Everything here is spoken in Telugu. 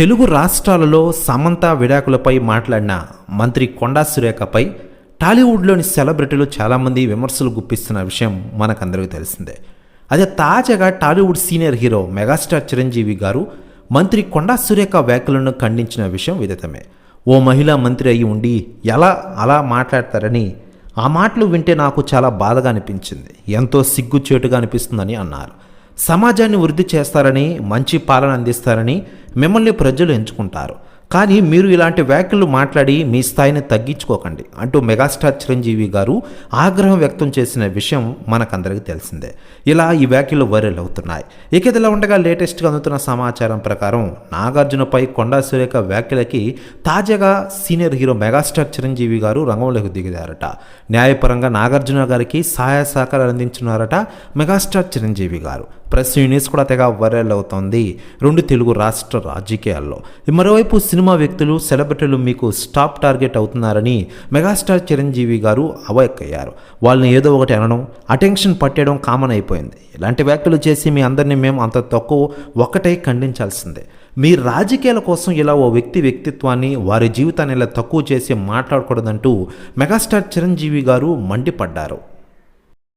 తెలుగు రాష్ట్రాలలో సమంత విడాకులపై మాట్లాడిన మంత్రి కొండా సురేఖపై టాలీవుడ్లోని సెలబ్రిటీలు చాలామంది విమర్శలు గుప్పిస్తున్న విషయం మనకందరికీ తెలిసిందే. అదే తాజాగా Tollywood senior hero megastar Chiranjeevi garu మంత్రి కొండా సురేఖ వ్యాఖ్యలను ఖండించిన విషయం విదితమే. ఓ మహిళా మంత్రి అయి ఉండి ఎలా అలా మాట్లాడతారని ఆ మాటలు వింటే నాకు చాలా బాధగా అనిపించింది. ఎంతో సిగ్గుచేటుగా అనిపిస్తుందని అన్నారు. సమాజాన్ని వృద్ధి చేస్తారని మంచి పాలన అందిస్తారని మిమ్మల్ని ప్రజలు ఎంచుకుంటారు. కానీ మీరు ఇలాంటి వ్యాఖ్యలు మాట్లాడి మీ స్థాయిని తగ్గించుకోకండి అంటూ మెగాస్టార్ చిరంజీవి గారు ఆగ్రహం వ్యక్తం చేసిన విషయం మనకందరికీ తెలిసిందే. ఇలా ఈ వ్యాఖ్యలు వైరల్ అవుతున్నాయి. ఇక ఇదిలా ఉండగా లేటెస్ట్గా అందుతున్న సమాచారం ప్రకారం నాగార్జునపై కొండా సురేఖ వ్యాఖ్యలకి తాజాగా సీనియర్ హీరో మెగాస్టార్ చిరంజీవి గారు రంగంలోకి దిగిదారట న్యాయపరంగా నాగార్జున గారికి సహాయ సహకారాలు అందించున్నారట మెగాస్టార్ చిరంజీవి గారు. ప్రెస్ యూనిస్ కూడా తెగ వైరల్ అవుతోంది. రెండు తెలుగు రాష్ట్ర రాజకీయాల్లో. మరోవైపు సినిమా వ్యక్తులు సెలబ్రిటీలు మీకు స్టాప్ టార్గెట్ అవుతున్నారని మెగాస్టార్ చిరంజీవి గారు అవాక్కయ్యారు. వాళ్ళని ఏదో ఒకటి అనడం అటెన్షన్ పట్టేయడం కామన్ అయిపోయింది. ఇలాంటి వ్యాఖ్యలు చేసి మీ అందరినీ మేము అంత తక్కువ ఒకటే ఖండించాల్సిందే. మీ రాజకీయాల కోసం ఇలా ఓ వ్యక్తి వ్యక్తిత్వాన్ని వారి జీవితాన్ని ఇలా తక్కువ చేసి మాట్లాడకూడదంటూ మెగాస్టార్ చిరంజీవి గారు మండిపడ్డారు.